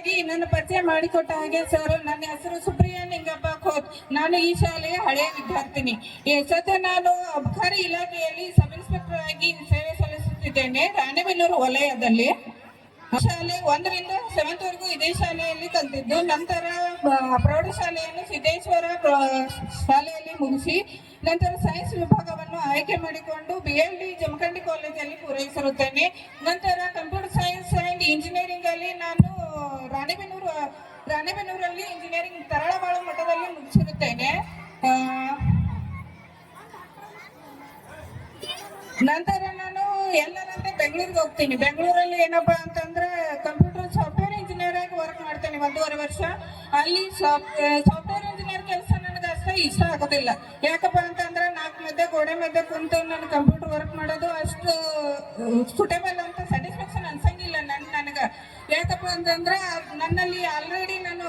ಮೊದಲನೇದಾಗಿ ನನ್ನ ಪರಿಚಯ ಮಾಡಿಕೊಟ್ಟ ಹಾಗೆ ಸರ್ ನನ್ನ ಹೆಸರು ಸುಪ್ರಿಯಾ ನಿಂಗಪ್ಪ ಖೋತ್ ನಾನು ಈ ಶಾಲೆಯ ಹಳೆಯ ವಿದ್ಯಾರ್ಥಿನಿ. ಸದ್ಯ ನಾನು ಅಬಕಾರಿ ಇಲಾಖೆಯಲ್ಲಿ ಸಬ್ ಇನ್ಸ್ಪೆಕ್ಟರ್ ಆಗಿ ಸೇವೆ ಸಲ್ಲಿಸುತ್ತಿದ್ದೇನೆ. ರಾಣೆಬೆನ್ನೂರು ವಲಯದಲ್ಲಿ. ಶಾಲೆ ಒಂದರಿಂದ ಸೆವೆಂತ್ ವರೆಗೂ ಇದೇ ಶಾಲೆಯಲ್ಲಿ ಕಲಿತಿದ್ದು. ನಂತರ ಪ್ರೌಢಶಾಲೆಯನ್ನು ಸಿದ್ದೇಶ್ವರ ಶಾಲೆಯಲ್ಲಿ ಮುಗಿಸಿ, ನಂತರ ಸೈನ್ಸ್ ವಿಭಾಗವನ್ನು ಆಯ್ಕೆ ಮಾಡಿಕೊಂಡು ಬಿ ಎಲ್ ಡಿ ಜಮಖಂಡಿ ಕಾಲೇಜಲ್ಲಿ ಪೂರೈಸಿರುತ್ತೇನೆ. ನಂತರ ಕಂಪ್ಯೂಟರ್ ಸೈನ್ಸ್ ಅಂಡ್ ಇಂಜಿನಿಯರಿಂಗ್ ಅಲ್ಲಿ ನಾನು ರಾಣೆಬೆನ್ನೂರು ರಾಣೆಬೆನ್ನೂರಲ್ಲಿ ಇಂಜಿನಿಯರಿಂಗ್ ತರಳಬಾಳು ಮಠದಲ್ಲಿ ಮುಗಿಸಿರುತ್ತೇನೆ. ನಂತರ ನಾನು ಎಲ್ಲರಂತೆ ಬೆಂಗಳೂರಿಗೆ ಹೋಗ್ತೀನಿ. ಬೆಂಗಳೂರಲ್ಲಿ ಏನಪ್ಪಾ ಅಂತಂದ್ರೆ ಕಂಪ್ಯೂಟರ್ ಸಾಫ್ಟ್ವೇರ್ ಇಂಜಿನಿಯರ್ ಆಗಿ ವರ್ಕ್ ಮಾಡ್ತೇನೆ ಒಂದೂವರೆ ವರ್ಷ. ಅಲ್ಲಿ ಸಾಫ್ಟ್ವೇರ್ ಇಂಜಿನಿಯರ್ ಕೆಲಸ ನನಗೆ ಅಷ್ಟೇ ಇಷ್ಟ ಆಗೋದಿಲ್ಲ. ಯಾಕಪ್ಪ ಅಂತಂದ್ರೆ ನಾಲ್ಕು ಮಧ್ಯೆ ಗೋಡೆ ಮಧ್ಯೆ ಕುಂತು ನಾನು ಕಂಪ್ಯೂಟರ್ ವರ್ಕ್ ಮಾಡೋದು ಅಷ್ಟು ಸುಟೇಬಲ್ ಅಂತ ನನಗೆ ಯಾಕಪ್ಪ ಅಂತಂದ್ರೆ ನನ್ನಲ್ಲಿ ಆಲ್ರೆಡಿ ನಾನು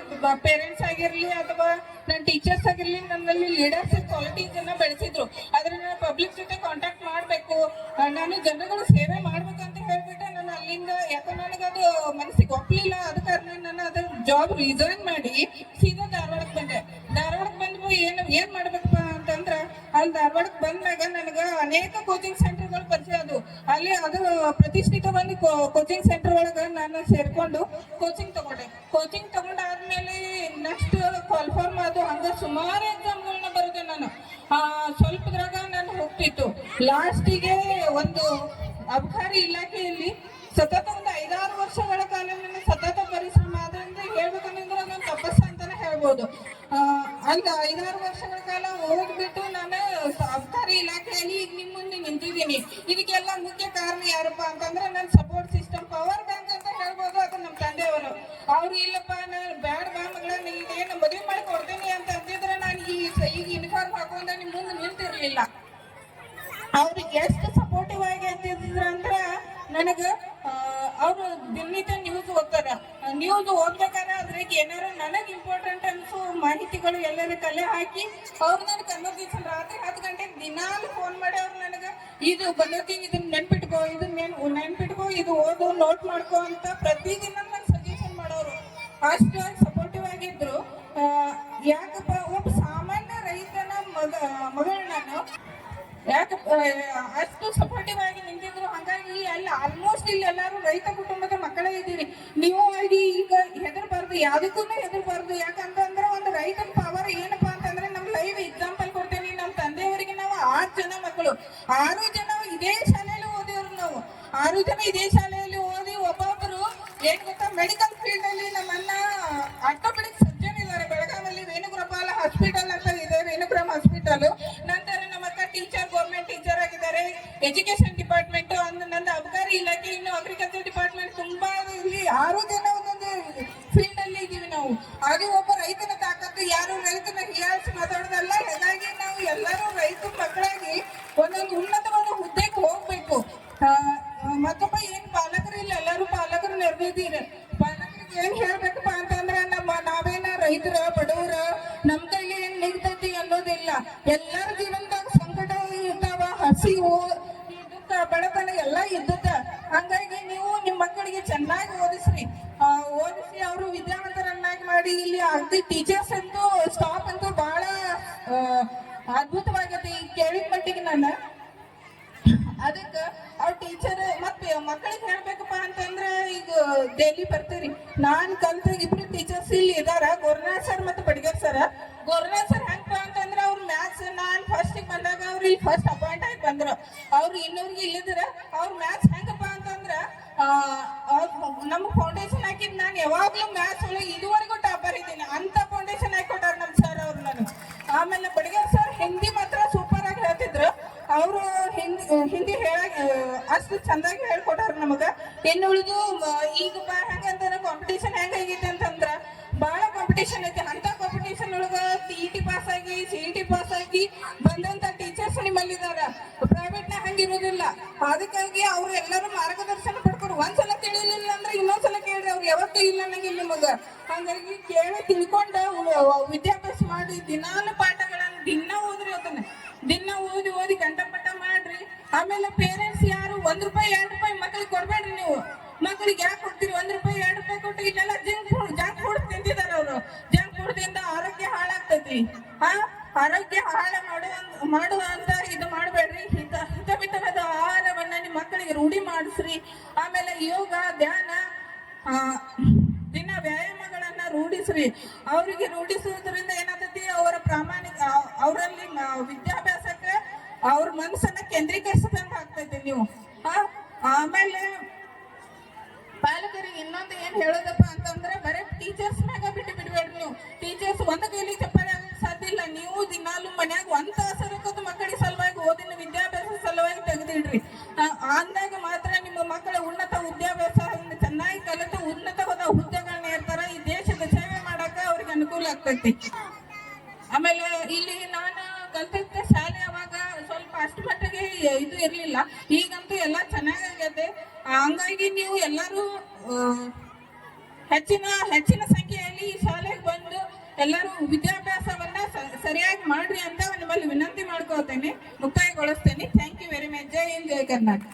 ಪೇರೆಂಟ್ಸ್ ಆಗಿರ್ಲಿ ಅಥವಾ ನನ್ನ ಟೀಚರ್ಸ್ ಆಗಿರ್ಲಿ ನನ್ನಲ್ಲಿ ಲೀಡರ್ಶಿಪ್ ಕ್ವಾಲಿಟೀಸ್ ಅನ್ನ ಬೆಳೆಸಿದ್ರು. ಆದ್ರೆ ನಾನು ಪಬ್ಲಿಕ್ ಜೊತೆ ಕಾಂಟ್ಯಾಕ್ಟ್ ಮಾಡಬೇಕು. ನಾನು ಜನಗಳ ಸೇವೆ ಮಾಡ್ಬೇಕು ಅಂತ ಹೇಳ್ಬಿಟ್ಟು ನಾನು ಅಲ್ಲಿಂದ, ಯಾಕೋ ನನಗದು ಮನಸ್ಸಿಗೆ ಒಪ್ಲಿಲ್ಲ. ಅದ ಕಾರಣ ನಾನು ಅದ್ರ ಜಾಬ್ ರಿಸೈನ್ ಮಾಡಿ ಸೀದಾ ಧಾರವಾಡಕ್ಕೆ ಬಂದೆ. ಧಾರವಾಡಕ್ಕೆ ಬಂದ್ವು ಏನು, ಏನ್ ಅಲ್ಲಿ ಧಾರವಾಡಕ್ಕೆ ಬಂದಾಗ ನನಗೆ ಅನೇಕ ಕೋಚಿಂಗ್ ಸೆಂಟರ್ಗಳು ಪರಿಚಯ ಅದು ಅಲ್ಲಿ ಅದು ಪ್ರತಿಷ್ಠಿತ ಒಂದು ಕೋಚಿಂಗ್ ಸೆಂಟರ್ ಒಳಗೆ ನಾನು ಸೇರ್ಕೊಂಡು ಕೋಚಿಂಗ್ ತಗೊಂಡೆ. ಕೋಚಿಂಗ್ ತಗೊಂಡಾದ್ಮೇಲೆ ನೆಕ್ಸ್ಟ್ ಕಾಲ್ಫಾರ್ಮ್ ಅದು ಹಂಗೆ ಸುಮಾರು ಎಕ್ಸಾಮ್ಗಳನ್ನ ಬರುತ್ತೆ ನಾನು. ಸ್ವಲ್ಪದ್ರಾಗ ನಾನು ಹೋಗ್ತಿತ್ತು. ಲಾಸ್ಟಿಗೆ ಒಂದು ಅಬಕಾರಿ ಇಲಾಖೆಯಲ್ಲಿ ಸತತ ಒಂದು ಐದಾರು ವರ್ಷಗಳ ಕಾಲ ನನ್ನ ಸತತ ಪರಿಶ್ರಮ ಅದರಿಂದ ಹೇಳ್ಬೇಕಂದ್ರೆ ನಾನು ತಪಸ್ಸ ಅಂತಾನೆ ಹೇಳ್ಬೋದು. ಅಲ್ಲಿ ಐದಾರು ವರ್ಷಗಳ ಕಾಲ ಹೋಗ್ಬಿಟ್ಟು ಇಲಾಖೆಯಲ್ಲಿ ಈಗ ನಿಮ್ಮ ಮುಂದೆ ನಿಂತಿದ್ದೀನಿ. ಇದಕ್ಕೆಲ್ಲ ಮುಖ್ಯ ಕಾರಣ ಯಾರಪ್ಪ ಅಂತಂದ್ರೆ ನನ್ನ ಸಪೋರ್ಟ್ ಸಿಸ್ಟಮ್ ಪವರ್ ಬ್ಯಾಂಕ್ ಅಂತ ಹೇಳ್ಬೋದು, ಅದು ನಮ್ಮ ತಂದೆಯವರು. ಅವ್ರು ಇಲ್ಲಪ್ಪ, ನಾನು ಬ್ಯಾಡ್ ಬಾ ಮಗಳ ಏನು ಮದುವೆ ಮಾಡಿ ಕೊಡ್ತೀನಿ ಅಂತ ಅಂದಿದ್ರೆ ನಾನು ಈ ಈಗ ಯೂನಿಫಾರ್ಮ್ ಹಾಕೊಂಡ ನಿಮ್ಮ ಮುಂದೆ ನಿಂತಿರ್ಲಿಲ್ಲ. ಅವ್ರಿಗೆ ಎಷ್ಟು ಸಪೋರ್ಟಿವ್ ಆಗಿ ಅಂತಿದ್ರ ಅಂದ್ರೆ ನನಗ ಅವರು ದಿನನಿತ್ಯ ನ್ಯೂಸ್ ಓದ್ತಾರ. ನ್ಯೂಸ್ ಓದ್ಬೇಕಾದ್ರೆ ಅದ್ರಾಗ ಏನಾರ ನನಗ್ ಇಂಪಾರ್ಟೆಂಟ್ ಅನ್ಸು ಮಾಹಿತಿಗಳು ಎಲ್ಲರ ಕಲೆ ಹಾಕಿ ಅವ್ರು ನನಗೆ ಕನ್ವರ್ಸೇಷನ್ ರಾತ್ರಿ ಹತ್ತು ಗಂಟೆಗೆ ದಿನಾಲು ಫೋನ್ ಮಾಡಿ ಅವ್ರು ನನಗ, ಇದು ಬಂದತಿ ಇದನ್ನ ನೆನ್ಪಿಟ್ಕೋ ಇದನ್ನ ನೆನ್ ನೆನ್ಪಿಟ್ಕೋ, ಇದು ಓದು ನೋಟ್ ಮಾಡ್ಕೋ ಅಂತ ಪ್ರತಿದಿನ ನನಗೆ ಸಜೆಷನ್ ಮಾಡೋರು. ಅಷ್ಟು ಸಪೋರ್ಟಿವ್ ಆಗಿದ್ರು. ಯಾಕಪ್ಪ, ಒಬ್ಬ ಸಾಮಾನ್ಯ ರೈತನ ಮಗ, ಮಗಳು ನಾನು ಯಾಕಪ್ಪ ಅಷ್ಟು ಸಪೋರ್ಟಿವ್ ಆಗಿ ನಿಂತಿದ್ರು? ಹಾಗಾಗಿ ಎಲ್ಲ ಆಲ್ಮೋಸ್ಟ್ ಇಲ್ಲಿ ಎಲ್ಲರೂ ರೈತ ಕುಟುಂಬದ ಮಕ್ಕಳೇ ಇದ್ದೀರಿ. ನೀವು ಆಗಿ ಈಗ ಹೆದರ್ಬಾರ್ದು, ಯಾವುದಕ್ಕೂ ಹೆದರ್ಬಾರ್ದು. ಯಾಕಂತಂದ್ರೆ ಒಂದು ರೈತನ ಪವರ್ ಏನಪ್ಪ ಅಂತಂದ್ರೆ ನಮ್ ಲೈವ್ ಎಕ್ಸಾಂಪಲ್ ಕೊಡ್ತೇನೆ. ನಮ್ಮ ತಂದೆಯವರಿಗೆ ನಾವು ಆರು ಜನ ಮಕ್ಕಳು. ಆರು ಜನ ಇದೇ ಶಾಲೆಯಲ್ಲಿ ಓದಿವ್ರು ನಾವು. ಆರು ಜನ ಇದೇ ಶಾಲೆಯಲ್ಲಿ ಓದಿ ಒಬ್ಬೊಬ್ಬರು ಏನ್ ಗೊತ್ತಾ ಮೆಡಿಕಲ್ ಫೀಲ್ಡ್ ಅಲ್ಲಿ ನಮ್ಮನ್ನ ಆರ್ಥೋಪೆಡಿಕ್ education ಚೆನ್ನಾಗಿ ಓದಿಸ್ರಿ. ಓದಿಸಿ ಅವರು ವಿದ್ಯಾವಂತರನ್ನಾಗಿ ಮಾಡಿ ಇಲ್ಲಿ ಅಗ್ದಿ ಟೀಚರ್ಸ್ ಅಂತೂ ಸ್ಟಾಫ್ ಅಂತೂ ಬಹಳ ಅದ್ಭುತವಾಗೈತಿ ಕೇಳಿದ ಮಟ್ಟಿಗೆ ನಾನು ಅದಕ್ಕೆ ಅವ್ರ ಟೀಚರ್ ಮತ್ತೆ ಮಕ್ಕಳಿಗೆ ಹೇಳ್ಬೇಕಪ್ಪ ಅಂತಂದ್ರೆ ಈಗ ಡೈಲಿ ಬರ್ತೀರಿ. ನಾನ್ ಕಲ್ತ ಇಬ್ರು ಟೀಚರ್ಸ್ ಇಲ್ಲಿ ಇದಾರ, ಗೋರ್ನಾಥ್ ಸರ್ ಮತ್ತೆ ಬಡಿಗರ್ ಸರ್ ಗೋರ್ನಾಥ್ ಸರ್ ಹೆಂಗಪ್ಪ ಅಂತಂದ್ರೆ ಅವ್ರು ಮ್ಯಾಥ್ಸ್ ನಾನ್ ಫಸ್ಟ್ ಬಂದಾಗ ಅವ್ರು ಇಲ್ಲಿ ಫಸ್ಟ್ ಅಪಾಯಿಂಟ್ ಆಗಿ ಬಂದ್ರು. ಅವ್ರು ಇನ್ನೂರಿಗೆ ಇಲ್ಲಿದ್ರ ಅವ್ರ ಮ್ಯಾಥ್ಸ್ ಹೆಂಗಪ್ಪ ಅಂತಂದ್ರ ನಮ್ಮ ಫೌಂಡೇಶನ್ ಹಾಕಿದ್ ನಾನು ಯಾವಾಗ್ಲೂ ಮ್ಯಾಥ್ಸ್ ಒಳಗೆ ಇದುವರೆಗೂ ಟಾಪರ್ ಇದ್ದೀನಿ. ಅಂತ ಫೌಂಡೇಶನ್ ಹಾಕೊಟ್ಟಾರ ನಮ್ ಸರ್ ಅವ್ರು ನಾನು ಆಮೇಲೆ ಬಡಿಗರ್ ಸರ್ ಹಿಂದಿ ಮಾತ್ರ ಸೂಪರ್ ಆಗಿ ಹೇಳ್ತಿದ್ರು. ಅವರು ಹಿಂದಿ ಹಿಂದಿ ಹೇಳ ಅಷ್ಟು ಚಂದಾಗಿ ಹೇಳ್ಕೊಟ್ಟಾರ ನಮಗ. ಇನ್ನು ಉಳಿದು ಈಗ ಬಾ ಹೆಂಗಂತಾರ ಕಾಂಪಿಟೇಷನ್ ಹೆಂಗಾಗೈತೆ ಅಂತಂದ್ರ ಬಹಳ ಕಾಂಪಿಟೇಷನ್ ಐತಿ. ಅಂತ ಕಾಂಪಿಟೇಷನ್ ಒಳಗ ಟಿ ಟಿ ಪಾಸ್ ಆಗಿ ಸಿ ಟಿ ಪಾಸ್ ಆಗಿ ಬಂದಂತ ಟೀಚರ್ಸ್ ನಿಮ್ಮಲ್ಲಿ ಇರೋದಿಲ್ಲ ಅದಕ್ಕಾಗಿ ಅವ್ರು ಎಲ್ಲರೂ ಮಾರ್ಗದರ್ಶನ ಪಡ್ಕೊಂಡು ಒಂದ್ಸಲ ತಿಳಿಲಿಲ್ಲ ಅಂದ್ರೆ ಇನ್ನೊಂದ್ಸಲ ಕೇಳ್ರಿ, ಅವ್ರು ಯಾವತ್ತೂ ಇಲ್ಲ ನಂಗೆ ನಿಮಗ. ಹಾಗಾಗಿ ಕೇಳಿ ತಿಳ್ಕೊಂಡ ವಿದ್ಯಾಭ್ಯಾಸ ಮಾಡಿ, ದಿನಾಲು ಪಾಠಗಳನ್ನ ದಿನ ಓದ್ರಿ ಅದನ್ನ. ದಿನ ಓದಿ ಓದಿ ಕಂಠಪಟ್ಟ ಮಾಡ್ರಿ. ಆಮೇಲೆ ಪೇರೆಂಟ್ಸ್ ಯಾರು, ಒಂದ್ ರೂಪಾಯಿ, ಎರಡು ರೂಪಾಯಿ ಮಕ್ಳಿಗೆ ಕೊಡ್ಬೇಡ್ರಿ ನೀವು. ಮಕ್ಳಿಗೆ ಯಾಕೆ ಕೊಡ್ತೀರಿ? ಒಂದ್ ರೂಪಾಯಿ, ಎರಡು ರೂಪಾಯಿ ಕೊಟ್ಟು ಇಲ್ಲೆಲ್ಲ ಜಂಕ್ ಫುಡ್ ಜಂಕ್ ಫುಡ್ ತಿಂತಿದಾರೆ ಅವರು. ಜಂಕ್ ಫುಡ್ ತಿಂದ ಆರೋಗ್ಯ ಹಾಳಾಗ್ತೈತಿ. ಹಾ? ಆರೋಗ್ಯ ಆಹಾರ ಮಾಡುವ ಮಾಡುವಂತ, ಇದು ಮಾಡಬೇಡ್ರಿ. ಹಿತ ಹಿತಮಿತವಾದ ಆಹಾರವನ್ನ ನಿಮ್ಮ ಮಕ್ಕಳಿಗೆ ರೂಢಿ ಮಾಡಿಸ್ರಿ. ಆಮೇಲೆ ಯೋಗ, ಧ್ಯಾನ ದಿನ ವ್ಯಾಯಾಮಗಳನ್ನ ರೂಢಿಸ್ರಿ. ಅವರಿಗೆ ರೂಢಿಸುವುದರಿಂದ ಏನಾಗ್ತೈತಿ, ಅವರ ಪ್ರಾಮಾಣಿಕ ಅವರಲ್ಲಿ ವಿದ್ಯಾಭ್ಯಾಸಕ್ಕೆ ಅವ್ರ ಮನಸ್ಸನ್ನ ಕೇಂದ್ರೀಕರಿಸಿದಂಗ ಆಗ್ತೈತಿ ನೀವು. ಆಮೇಲೆ ಪಾಲಕರಿಗೆ ಇನ್ನೊಂದು ಏನ್ ಹೇಳೋದಪ್ಪ ಅಂತಂದ್ರೆ, ಬರೀ ಟೀಚರ್ಸ್ ಮ್ಯಾಗ ಬಿಟ್ಟು ಬಿಡ್ಬೇಡ್ರಿ ನೀವು. ಟೀಚರ್ಸ್ ಒಂದ್ ಕೈಲಿ ಆಗಕ್ ಸಾಧ್ಯ ನೀವು ದಿನಾಲು ಮನ್ಯಾಗ ಒಂದ್ ತಾಸರ ಕೂತು ಮಕ್ಕಳಿಗೆ ಸಲುವಾಗಿ ಓದಿನ ವಿದ್ಯಾಭ್ಯಾಸ ಸಲುವಾಗಿ ತೆಗೆದಿಡ್ರಿ. ಅಂದಾಗ ಮಾತ್ರ ನಿಮ್ಮ ಮಕ್ಕಳ ಉನ್ನತ ವಿದ್ಯಾಭ್ಯಾಸ ಚೆನ್ನಾಗಿ ಕಲಿತು ಉನ್ನತವಾದ ಹುದ್ದೆಗಳನ್ನ ಇರ್ತಾರ ಈ ದೇಶದ ಸೇವೆ ಮಾಡಾಕ ಅವ್ರಿಗೆ ಅನುಕೂಲ ಆಗ್ತೈತಿ. ಆಮೇಲೆ ಇಲ್ಲಿ ನಾನು ಕಲ್ತಿದ್ದ ಶಾಲೆ ಅವಾಗ ಸ್ವಲ್ಪ ಅಷ್ಟು ಮಟ್ಟಿಗೆ ಇದು ಇರ್ಲಿಲ್ಲ. ಈಗಂತೂ ಎಲ್ಲ ಚೆನ್ನಾಗಾಗೈತೆ ಹಂಗಾಗಿ ನೀವು ಎಲ್ಲರೂ ಹೆಚ್ಚಿನ ಹೆಚ್ಚಿನ ಸಂಖ್ಯೆಯಲ್ಲಿ ಈ ಶಾಲೆಗೆ ಬಂದು ಎಲ್ಲರೂ ವಿದ್ಯಾಭ್ಯಾಸವನ್ನ ಸರಿಯಾಗಿ ಮಾಡ್ರಿ ಅಂತ ನಿಮ್ಮಲ್ಲಿ ವಿನಂತಿ ಮಾಡ್ಕೋತೇನೆ ಮುಕ್ತಾಯಗೊಳಿಸ್ತೇನೆ. ಥ್ಯಾಂಕ್ ಯು ವೆರಿ ಮಚ್ ಜೈ ಹಿಂದ್ ಜೈ ಕರ್ನಾಟಕ